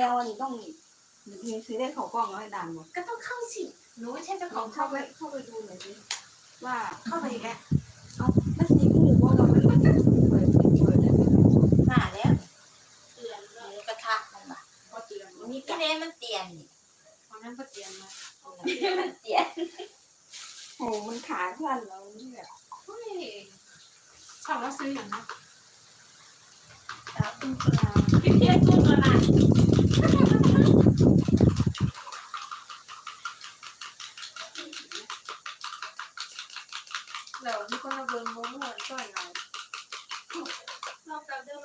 ดงว่านี่ต้องมีซื้อได้เขากล้องแล้วให้ดันหมดก็ต้องเข้าสิหนูไม่ใช่เจ้าขลอองงเข้าเข้าไปเข้าไปดูหน่อยสิว่าเข้าไปอีกแล้วเอาแล้วสีหมูว่าเรามันมันเปิดเปิดเปิดได้ไหมมาแล้วเตือนเลมูยกระทะมันบ่พอเตือนมีพี่เนมันเตียนนี่ตอนนั้นก็เตือนมามันเตียนโอ้มันขาสั้นแล้วนี่แบบเฮ้ยชอบว่าซื้ออย่างนั้นตาเป็นปลา พี่เพียรสู้ตัวนั้น แล้วมีคนมาเบิ่งโมโหช่วยหน่อย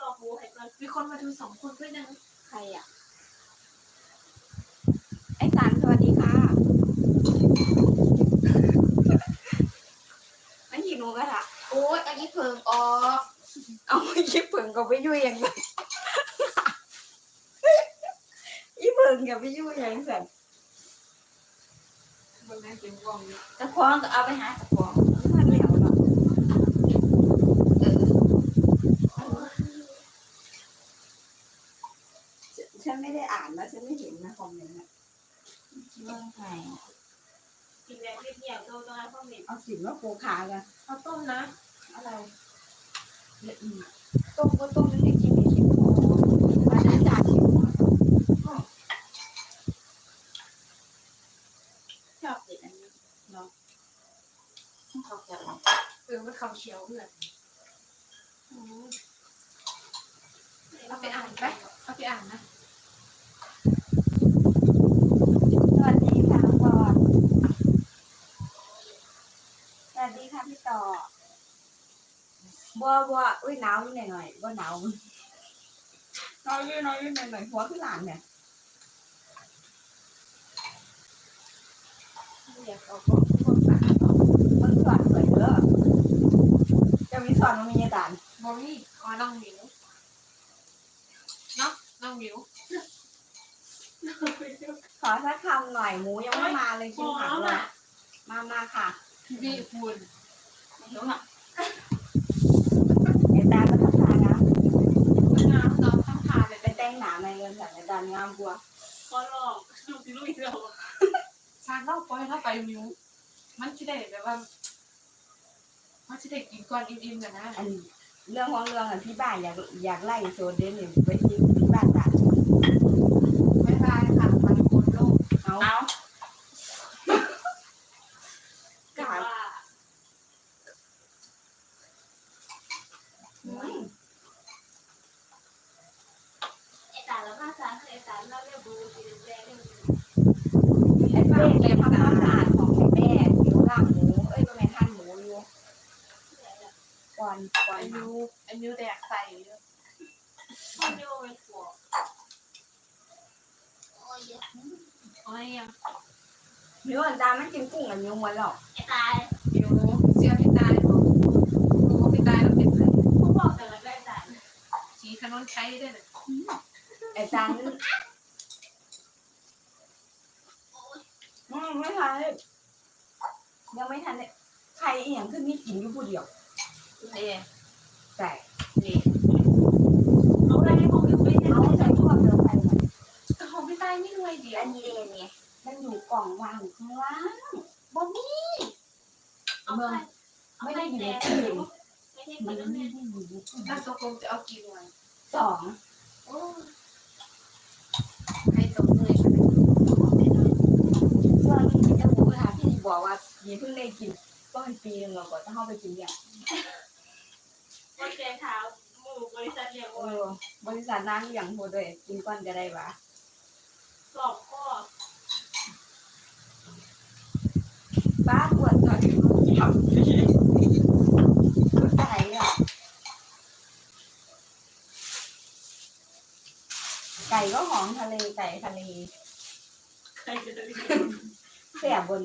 รอบ เราเดี๋ยวรอหูให้ก่อนมีคนมาดูสองคนด้วยนะใครอะ ไอ้สารสวัสดีค่ะไม่หิวกันอะโอ้ยอันนี้เพิงออกเอาไม่คิดเพิ่งก็ไปยุ่ยอย่างไรอีเพิ่งกับไปยุ่ยอย่างสันบนนั้นเป็นกล่องนี้ตะควงก็เอาไปหาตะควง มันแล้วเนาะ เออ ฉันไม่ได้อ่านนะฉันไม่เห็นนะคอมเมนต์นะ เมืองไทย กินแบบเรียบๆโดนตรงนั้นพ่อ เม็ดเอาสินว่าโคขากันเอาต้มนะ อะไรละเอียดต้มก็ต้มนั่นเองกินไม่คิดพอมาได้จ่าชิวชอบกินอันนี้เนาะเขาจะเอาเออมันเขาเขียวเพื่อนเอาไปอ่านไปเอาไปอ่านนะ สวัสดีค่ะน้องบอลสวัสดีค่ะพี่ต่อ บัวบัวอุ้ยหนาวนิดหน่อยๆบัวหนาวหนาวนิดหน่อยนิดหน่อยๆหัวขึ้นหลานเนี่ยเรียกเอาของคนฝากมันสอนเลยเด้อจะมีสอนมันมีอาจารย์บอมี่อ๋อน้องหมิวเนาะน้องหมิวขอสักคำหน่อยหมูยังไม่มาเลยกินผักเลยมามาค่ะพี่คุณไม่รู้อะ ไอ้ตาก็ทักทายนะงามน้องทั้งพาเลยไปแต่งหนาในเงินจากไอ้ตางามกว่าก็หลอกลูกที่ลูกเราช้างเล่าปล่อยเล่าไปมิวมันจะได้แบบว่า มันจะได้กินก่อนอิ่มๆกันนะอันเรื่องของเรื่องอะพี่บ้านอยากอยากไล่โซเดนเนี่ยไปที่ที่บ้านตาไม่ได้ค่ะมันโคนโลกเอา เอา กว่า ไอ้ตาแล้วมาสารไอ้ตาเราเรียบูสีแดงไอ้เป้เลยทำความสะอาดของไอ้แม่ผิวร่างหมูเอ้ยก็แม่ท่านหมูอยู่ก่อนก่อนไอ้มิวไอ้มิวแดกใส่เยอะพ่อยเป็นขวบโอ้ยอ๋อยังมิวอันตาไม่กินกุ้งอันมิวหมดหรอกไอ้ตาย เสื้อพี่ตายบอกรู้ว่าพี่ตายแล้วเป็นอะไร พวกบอกแต่ละได้ตาย ชี้ถ นนใช้ได้เลยไอ้จานอืมไม่ทันเลยยังไม่ทันเลยใครอหย่างขึ้นนี่กินอยู่ผู้เดียวนี่แต่นี่เอาอะไรของมิวไม่ได้เอาใส่ทั่วเดิมไปหมดแต่ของพี่ตายไม่รวยเดียวอันนี้เด่นไงมันอยู่กล่องวางอยู่ข้างล่างบ่มีเมืองไม่ได้อยู่ในตู้ไม่ได้มันกินไม่แล้วได้อยู่ในตู้ถ้าตกลงจะเอากี่วัน สองโอ้ใครตกเลยค่ะช่วงที่จะรู้ค่ะพี่บอกว่ายีเพิ่งได้กินต้นปีนึงเราก็จะเข้าไปกินอย่างวันเจเท้าหมู่บริษัทเดียวเออบริษัทน้ำอย่างโหดเลยกินก้อนก็ได้ปะสอบข้อบ้าปวดก่อนทำพี่ไก่อะไก่ก็ห อมทะเลไก่ทะเลใครจะได้เสียบน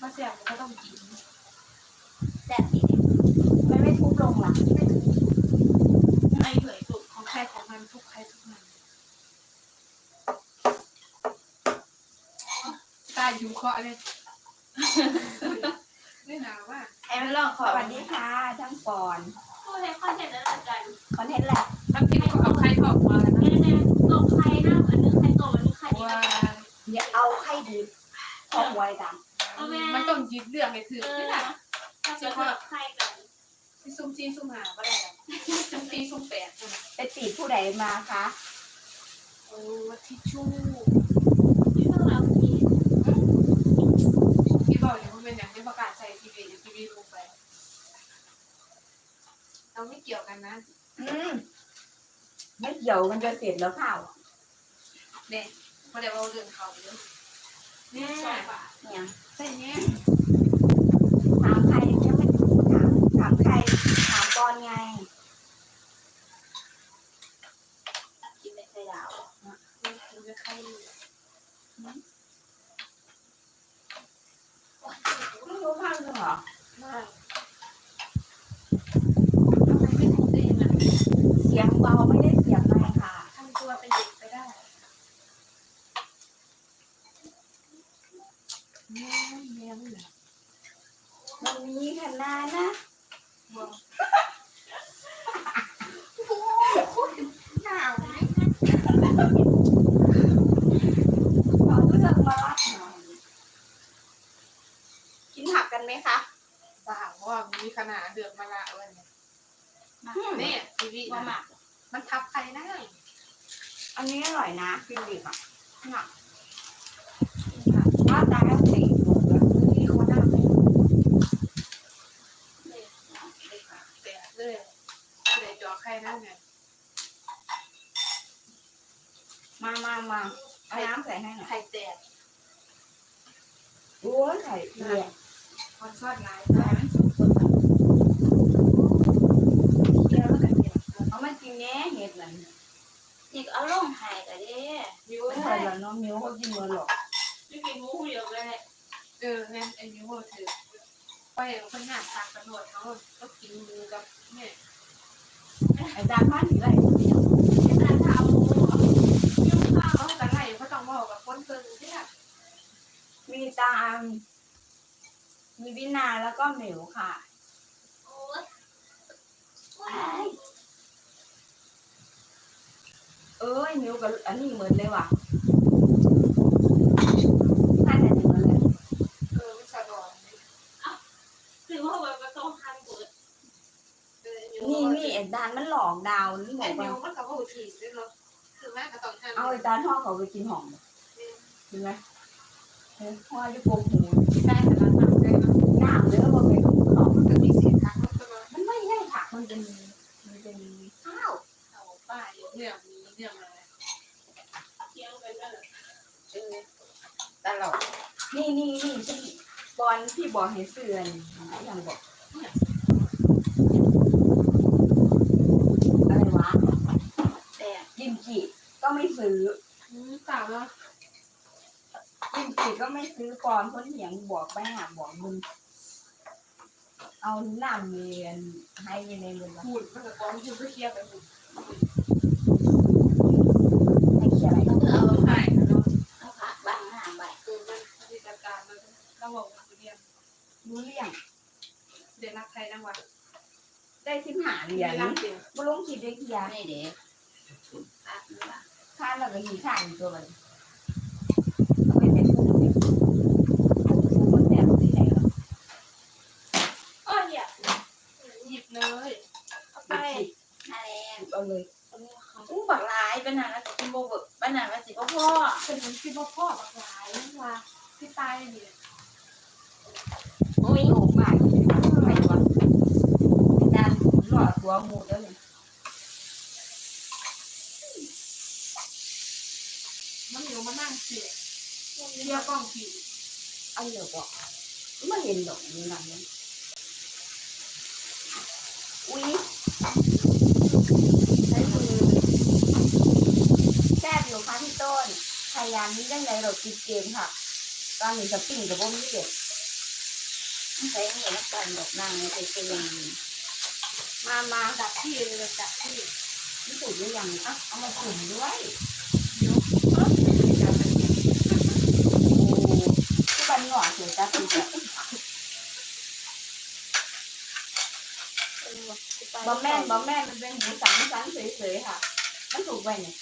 มาเสียบมันก็ต้องกินแบบนี้ไม่ไม่ทุบลงล่ะไม่เหยสุดของใครของมันทุกใครทุกมันตายอยู่เคาะเลยไม่หนาวว่าไอ้ไม่ลองขสอวัสดีค่ะช่างปอนพูดให้คอนเทนต์แล้วกันคอนเทนต์แหละน้ำพริกก็เอาไข่รทอดมาแล้วนะ แม่แม่ต้มไข่นะอันนึงไข่ต้มอันนึงไข่ ว่า อย่าเอาไข่ดิบพอไว้กัน มันต้องยึดเรื่องให้ถือเออนี่แหละถ้าจะทอดไข่กันที่ซุ่มซีซุ่มหาก็ได้ซุ่มซีซุ่มแปดนะไปติดผู้ใดมาคะโอ้ทิชชู่ที่ต้องเอากินที่บอกอย่างมันเป็นอย่างที่ประกาศใส่ทีวีทีวีลงไป เราไม่เกี่ยวกันนะอืมไม่เกี่ยวมันจะเสร็จแล้วข้าวเนี่ยเพราะเดี๋ยวเราเรื่องเขาเยอะ เนี่ยเนี่ยใส่เนี่ยถามใครยังไม่ถามถามใครถามบอลไงกินไม่ไข่ดาวมันจะใครไม่รู้ข้างเหรอมากทำไมไม่ทำได้ยังไงเสียงเบาไม่ได้เสียงไหมค่ะ ทำตัวเป็นเด็กไปได้แม่แม่ไม่เหรอ มันมีขนาดนะ บอก หนาวไหม ขอเลือกมารับหน่อยกินผักกันไหมคะ สาวว่ามีขนาดเดือดมาละวันนี้ เนี่ยทีวีว่าหมันะกมันทับใครได้อันนี้อร่อยนะฟิลิปอะเนี่ยว่าตาแล้วสีหมดเลยนี่เขาหน้าไปเลยเลยค่ะแต่เลยเดี๋ยวจอใครนั่นไงมามามาเอาน้ำใส่ให้หน่อยไข่แตกโอ้ยไข่เปียกคอนซอดไลน์ได้ เคี่ยวแล้วกันเปียกเอามา กินแน่เห็ดนั่นนี่เอาลงไห้กันเด้ยูไม่ใช่หรอกน้องมิ้วเขากินมาหรอกไม่กินงูเดียวเลยเออเนี่ยไอ้ยูโรถือไปคนหน้าทางตำรวจเขาก็กินมือกับเนี่ยอาจารย์บ้านถืออะไรเดียวแต่ถ้าเอางูเอายุ่งข้าวเขาแต่ไรเขาต้องบอกกับคนเกินที่แบบมีตาลมีวินาแล้วก็เหมวค่ะ โอ้ยเอ้ยเหมวกับอันนี้เหมือนเลยว่ะน่าจะเหมือนเลยเออไม่สะดวกถือว่าแบบมันต้องทันเปิดนี่นี่ไอ้ดานมันหลอกดาวนี่บไอ้อกมิว่าวมันกับผู้ถีด้วยเนาะคือแม่ก็ต้องทำเอาไอ้ดานห่อเขาไปกินหอมเห็นไหมเฮ้ยห่อจะโกงหูได้แต่ละทำได้เนาะ หน้าเด้อว่าเป็นหอม มันก็มีเสียงทักมันก็มา มันไม่ใช่ผักมันเป็นมันเป็นข้าว เอาป้าเรื่องมีเรื่องอะไร เที่ยงกันแล้ว เออ ตลอดนี่นี่นี่ที่บอลที่บอกให้เสื่อนอย่างบอกอะไรวะแต่ยิมจิก็ไม่ซื้ออืมสาวเนาะยิมจิก็ไม่ซื้อก่อนคนเหียงบอกไปหาบอกมึงเอาหน้าเมียนให้ในมือพูดมันกับกองพูดก็เคลียร์ไปพูด ให้เขียนอะไร ก็คือเอา ใช่เนาะ เอาผักบ้างหางใบ คือมันมีการการมันเราบอกว่าเรียน รู้เรื่องเรียนรักใครนั่งวะได้สิบหาเหรียญรักเดียวมาลงคิดได้กี่ยานี่เด็กผักนี่ว่าค่าเราก็มีค่าอยู่ตัวมันเอาไปเป็นผู้เนี่ยผู้คนแบบที่ไหนหรอโอ้ยอย่าหยิบเลยเอาไปนาแรงเอาเลยอู้บักหลายปัญหาแล้วจะกินโบเบิกปัญหาว่าสิพ่อพ่อเป็นคนคิดว่าพ่อบักหลายว่าที่ตายเนี่ย โอ้ยโหมากไม่วะอาจารย์หล่ อตัวหมูแล้วเลยมันอยู่มานั่งเสียเที่ยกล้องผีเอาเหลือบอกไม่เห็นดอกนี่หลังนั้นอุ้ยใช้มือแซ่บอยู่ค่ะพี่ต้นพยายามนี้ได้ไงเราติดเกมค่ะตอนนี้จะปิ้งกับพวกนี้เด็ดใช้นี่แล้วกันดอกนางในใจเย็น มามาดับที่เลยดับที่พิสูจน์หรือยังอะเอามาจุ่มด้วยเดี๋ยวโอ้ที่บันหงอเสียจ้าปีเดียวบะแม่นบะแม่นมันเป็นหมูสามชั้นเฉยๆค่ะ มันถูกไปเนี่ย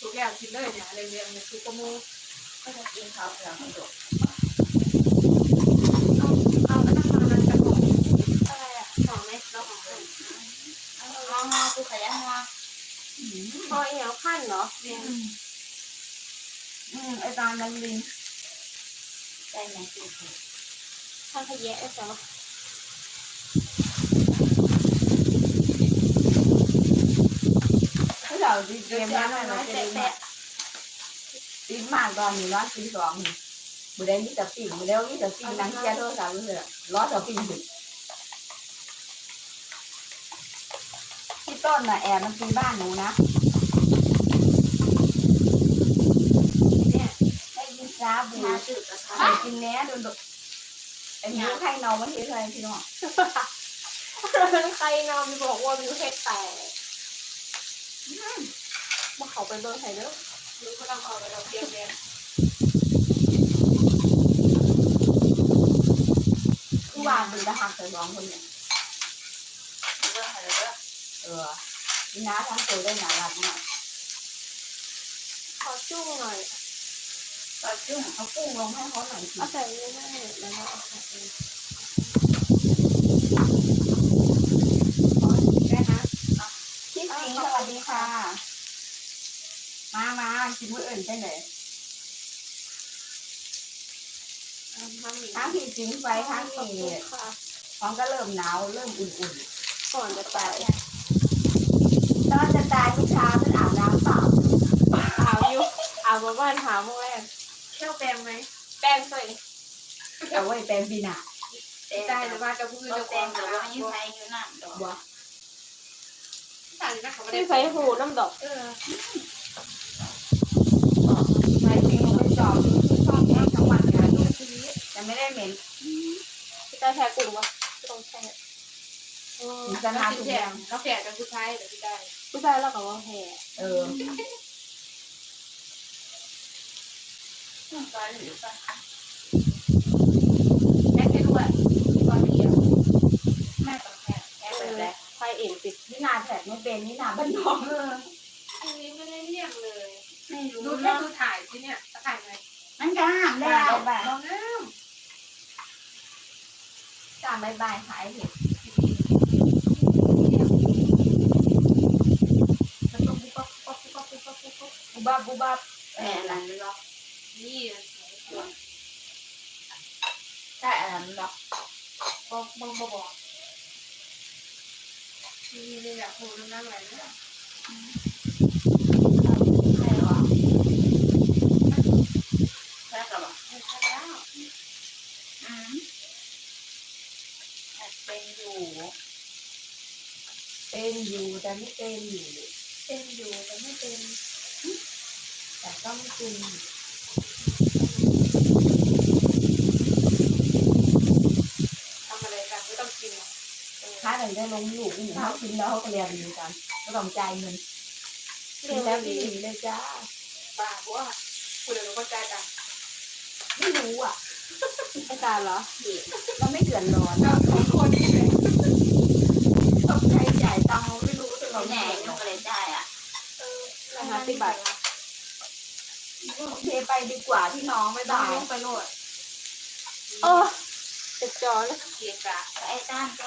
ทุกอย่างกินเลยเนี่ยเรียงๆเนี่ยคือกระมูก็จะกินข้าวเปล่าไม่ถูกเอาเอาไปนั่งมานั่งกันหมด อะไรอะสองเม็ดแล้วของเพื่อน งองอกูขยันงอ พอเหี่ยวขั้นเหรอเนี่ยอืมไอ้ตามันลิงได้ไหมคือขั้นขยะไอ้สองผู้เราดีเกมนั้นน้น่ะอยจะแตะดีแตะตีมากตอนนี้ร้อนตีสองบุได้มีแต่ปิ่งบุได้มีแต่ปิ่งนั่งเชียร์โทรศัพท์เลยร้อนแต่ปิ่งถึง ต้นน่ะแอบมันตีบ้านหนูนะ เนี่ยได้ยินซาบูมาจืดกระทะไอ้กินแหน่โดนไอ้หมูไข่เน่ามันเฮ็ดอะไรพี่น้องใครนอนบอกว่าวิวเฮ็ดแตกมาเขาไปเบิ่งไห้เด้อรู้ก็ต้องเอาไปเราเตรียมเรียงผู้วางเป็นทหารใส่สองคนเนี่ย เออนี่นะทั้งตัวได้หนารักมากขอจุ้งหน่อยก็จุ้งเอากุ้งลงให้เขาหน่อยสิเอาใส่นี่ได้แล้วก็เอาใส่เองได้นะพี่สิงห์สวัสดีค่ะ มามากินมื้ออื่นได้เลยเอาน้ำหมี่ทั้งพี่สิงห์ไปทั้งขอบนี่คุณค่ะของก็เริ่มหนาวเริ่มอุ่นก่อนจะตายๆ ตอนจะตายลูกชามันอาบน้ำเปล่าถามอยู่อามาบ้านถาโมงแรกเที่ยวแปลงไหมแป้งใส่เอาไว้เป็นปีหน้าได้หรือว่าจะพูดจะแปลงแต่ว่าบัวสั่งนะเขาไม่ที่ได้ใส่หูน้ำดอกหมายถึงไปจอบดูที่ช่องแห้งทั้งวันงานดูทีนี้แต่ไม่ได้เหม็นพี่ได้แพ้กลุ่มปะต้องแพ้เออถึง จะเรานากิทุนกแขอย่างกเราแขกกันสุดท้ายเดี๋ยวพี่ได้ผู้ชายเราก็ว่าแพ้เออแม่แค่ด้วยตอนเดียวแม่ต้องแขกแขกเอไปอแล้วใครเอ็นติดนี่นาแท็กไม่เป็นนี่นาบ้านนอกเอออันนี้ไม่ได้เรียกเลยไม่รู้ดูแค่ดูถ่ายที่เนี่ยถ่ายไงมันก็ห้ามแล้วแบบลองน้จาบายบายขายเห็นต้องปุ๊บปั๊บปุ๊บปั๊บปุ๊บปั๊บปุ๊ บับบูบับบูบับแหมอะนี่มันสวยกว่าใช่อะไรหรอกบอกบอกบอกบอกนี่นี่อยากพูดน้ำหนักไหลนะใช่หรอใช่กับหรอใช่แล้วอืมเป็นอยู่ เป็นอยู่แต่ไม่เป็นอยู่ เป็นอยู่แต่ไม่เป็น แต่ก็ไม่จริงทำอะไรกันไม่ต้องกินถ้าเราได้ลงลูกนี่เขากินแล้วเขาก็เรียนดีกันก็ต้องใจเงินกินแล้วดีเลยจ้าป่าเพราะว่าคุณเดี๋ยวเราก็ใจกันไม่รู้อะไอ้ตาเหรอเราไม่เดือดร้อนเราสองคนนี่แหละต้องใช้จ่ายตังค์ไม่รู้แต่เราแหน่แน่ลูกอะไรได้อะรหัสที่บัตร เทไปดีกว่าที่น้องไม่ต้อได้งลงไปโหลดโอ้จะจอเลยเกียร์กะไอ้ต้านก็